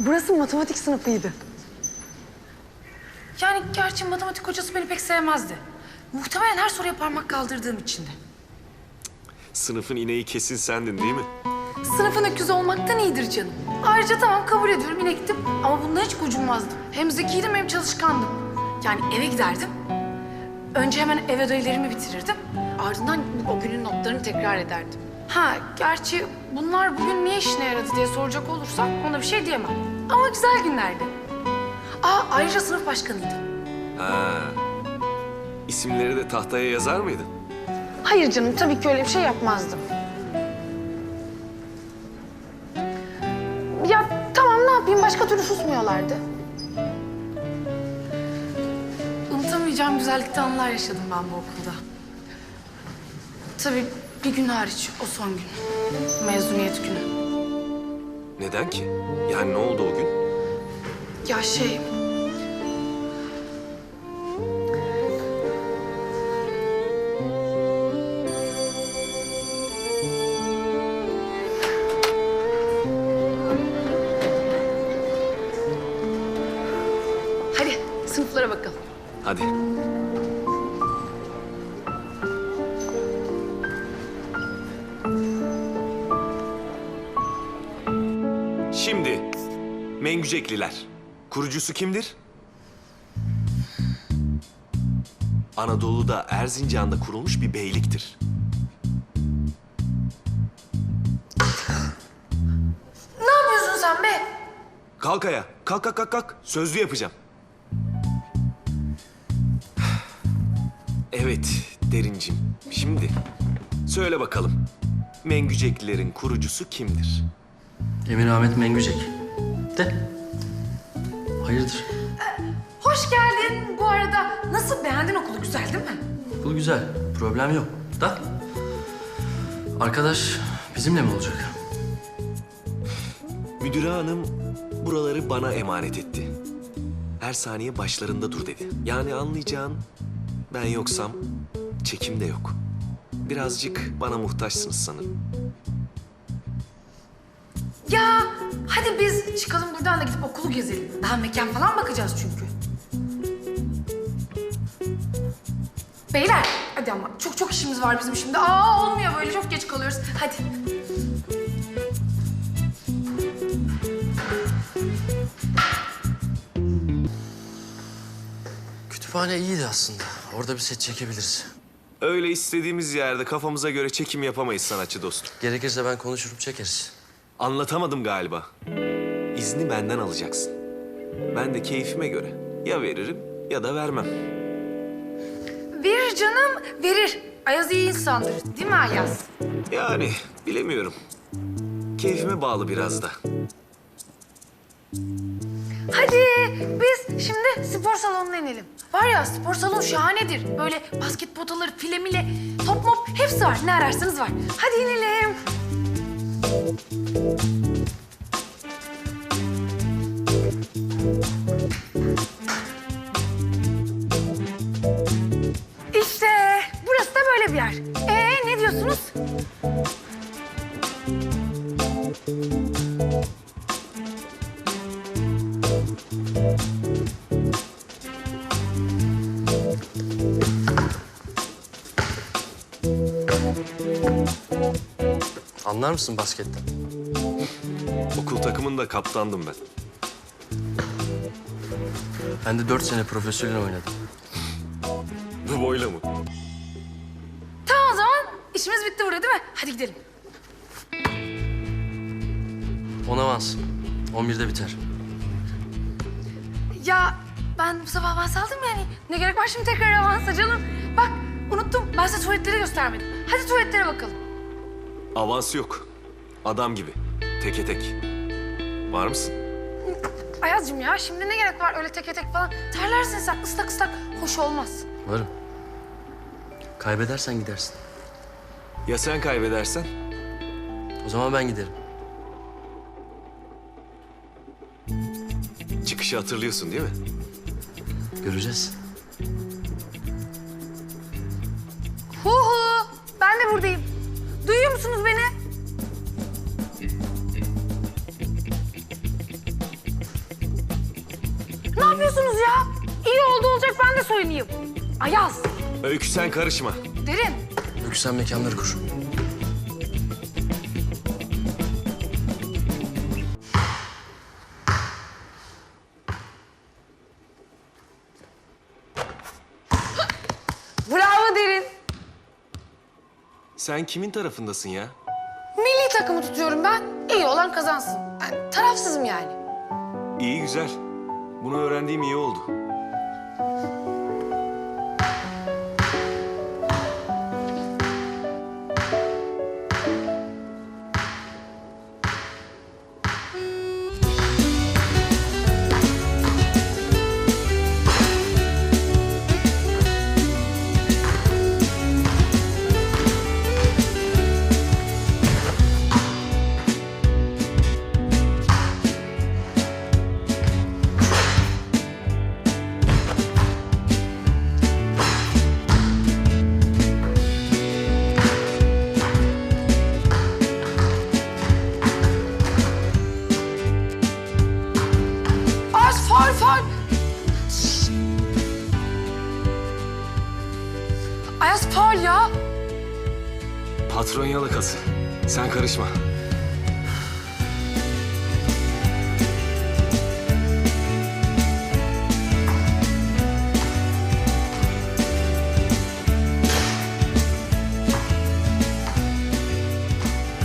Burası matematik sınıfıydı. Yani gerçi matematik hocası beni pek sevmezdi. Muhtemelen her soruya parmak kaldırdığım için de. Sınıfın ineği kesin sendin değil mi? Sınıfın öküzü olmaktan iyidir canım. Ayrıca tamam kabul ediyorum yine gittim ama bundan hiç gocunmazdım. Hem zekiydim hem çalışkandım. Yani eve giderdim. Önce hemen ev ödevlerimi bitirirdim. Ardından o günün notlarını tekrar ederdim. Ha gerçi bunlar bugün ne işine yaradı diye soracak olursak ona bir şey diyemem. Ama güzel günlerdi. Aa ayrıca sınıf başkanıydım. Ha. İsimleri de tahtaya yazar mıydın? Hayır canım tabii ki öyle bir şey yapmazdım. Ya tamam ne yapayım başka türlü susmuyorlardı. Unutamayacağım güzellikte anılar yaşadım ben bu okulda. Tabii bir gün hariç o son gün. Mezuniyet günü. Neden ki? Yani ne oldu o gün? Ya şey... Hadi sınıflara bakalım. Hadi. Mengücekliler. Kurucusu kimdir? Anadolu'da Erzincan'da kurulmuş bir beyliktir. Ne yapıyorsun sen be? Kalk ayağa. Kalk kalk kalk kalk. Sözlü yapacağım. Evet Derincim. Şimdi söyle bakalım. Mengüceklilerin kurucusu kimdir? Emir Ahmet Mengücek. De. Hayırdır? Hoş geldin. Bu arada nasıl beğendin okulu güzel değil mi? Bu güzel. Problem yok. Da. Arkadaş bizimle mi olacak? Müdüre hanım buraları bana emanet etti. Her saniye başlarında dur dedi. Yani anlayacağın ben yoksam çekim de yok. Birazcık bana muhtaçsınız sanırım. Ya hadi biz çıkalım buradan da gidip okulu gezelim. Daha mekan falan bakacağız çünkü. Beyler hadi ama çok çok işimiz var bizim şimdi. Aa olmuyor böyle çok geç kalıyoruz. Hadi. Kütüphane iyiydi aslında. Orada bir set çekebiliriz. Öyle istediğimiz yerde kafamıza göre çekim yapamayız sanatçı dostum. Gerekirse ben konuşurum çekeriz. Anlatamadım galiba. İzni benden alacaksın. Ben de keyfime göre ya veririm ya da vermem. Verir canım verir. Ayaz iyi insandır değil mi Ayaz? Yani bilemiyorum. Keyfime bağlı biraz da. Hadi biz şimdi spor salonuna inelim. Var ya spor salonu şahanedir. Böyle basket potaları, file mile, top mop hepsi var. Ne ararsanız var. Hadi inelim. İşte burası da böyle bir yer. Ee ne diyorsunuz? Anlar mısın basketten? Okul takımında kaptandım ben. Ben de dört sene profesyonel oynadım. Bu boyla mı? Tamam o zaman işimiz bitti burada değil mi? Hadi gidelim. On avans. 11'de biter. Ya ben bu sabah avans aldım yani. Ne gerek var şimdi tekrar avansa canım? Bak unuttum ben size tuvaletleri göstermedim. Hadi tuvaletlere bakalım. Avans yok. Adam gibi. Teke tek. Var mısın? Ayaz'cığım ya şimdi ne gerek var öyle teke tek falan. Terlersin sen ıslak ıslak hoş olmaz. Varım. Kaybedersen gidersin. Ya sen kaybedersen? O zaman ben giderim. Çıkışı hatırlıyorsun değil mi? Göreceğiz. Hu hu ben de buradayım. Oynayayım. Ayaz, Öykü sen karışma. derin. Öykü sen mekanları kur. Bravo derin. Sen kimin tarafındasın ya? Milli takımı tutuyorum ben. İyi olan kazansın. Yani tarafsızım yani. İyi güzel. Bunu öğrendiğim iyi oldu. Patron yalakası. Sen karışma.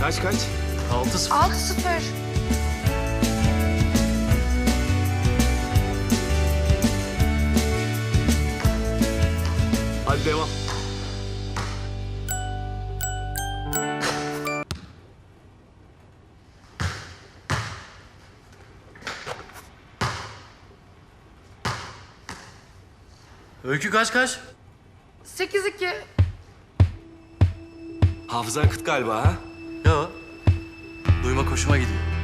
Kaç kaç? 6-0. 6-0. Hadi devam. Öykü kaç kaç? 8-2. Hafızan kıt galiba ha? Yo. Duymak hoşuma gidiyor.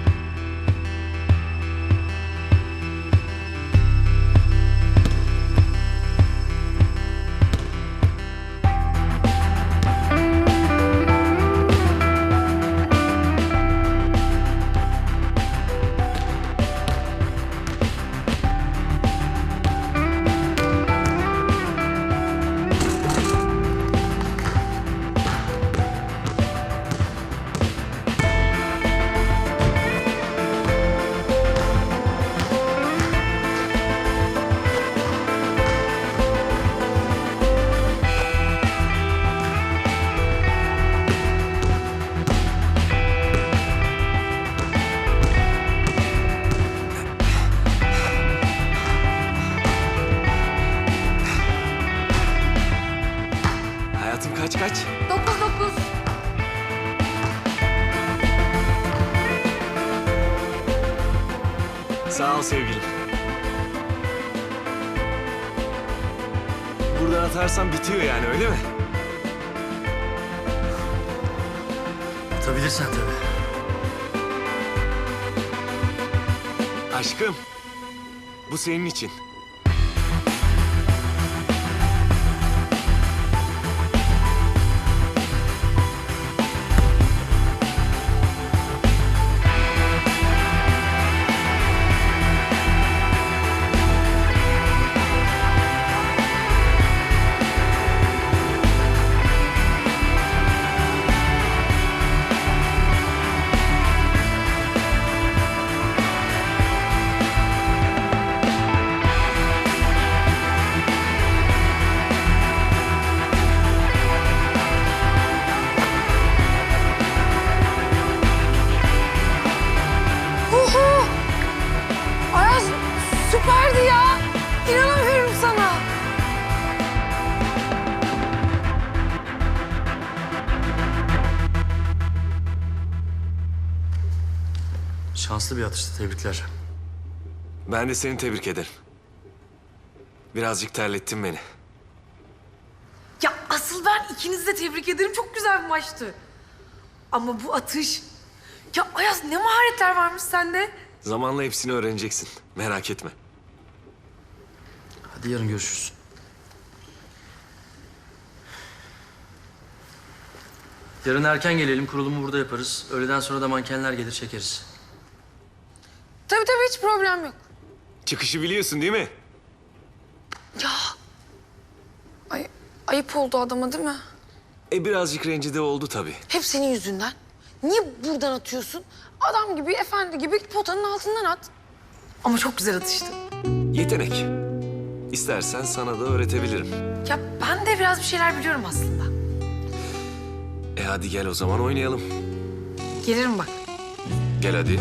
Kaç kaç? 9-9. Sağ ol sevgilim. Buradan atarsam bitiyor yani öyle mi? Atabilirsen tabii. Aşkım. Bu senin için. Şanslı bir atıştı. Tebrikler. Ben de seni tebrik ederim. Birazcık terlettin beni. Ya asıl ben ikinizi de tebrik ederim. Çok güzel bir maçtı. Ama bu atış... Ya Ayaz ne maharetler varmış sende. Zamanla hepsini öğreneceksin. Merak etme. Hadi yarın görüşürüz. Yarın erken gelelim. Kurulumu burada yaparız. Öğleden sonra da mankenler gelir çekeriz. Tabii tabii hiç problem yok. Çıkışı biliyorsun değil mi? Ya Ayıp oldu adama değil mi? E birazcık rencide oldu tabii. Hep senin yüzünden. Niye buradan atıyorsun? Adam gibi, efendi gibi potanın altından at. Ama çok güzel atıştı. Yetenek. İstersen sana da öğretebilirim. Ya ben de biraz bir şeyler biliyorum aslında. E hadi gel o zaman oynayalım. Gelirim bak. Gel hadi.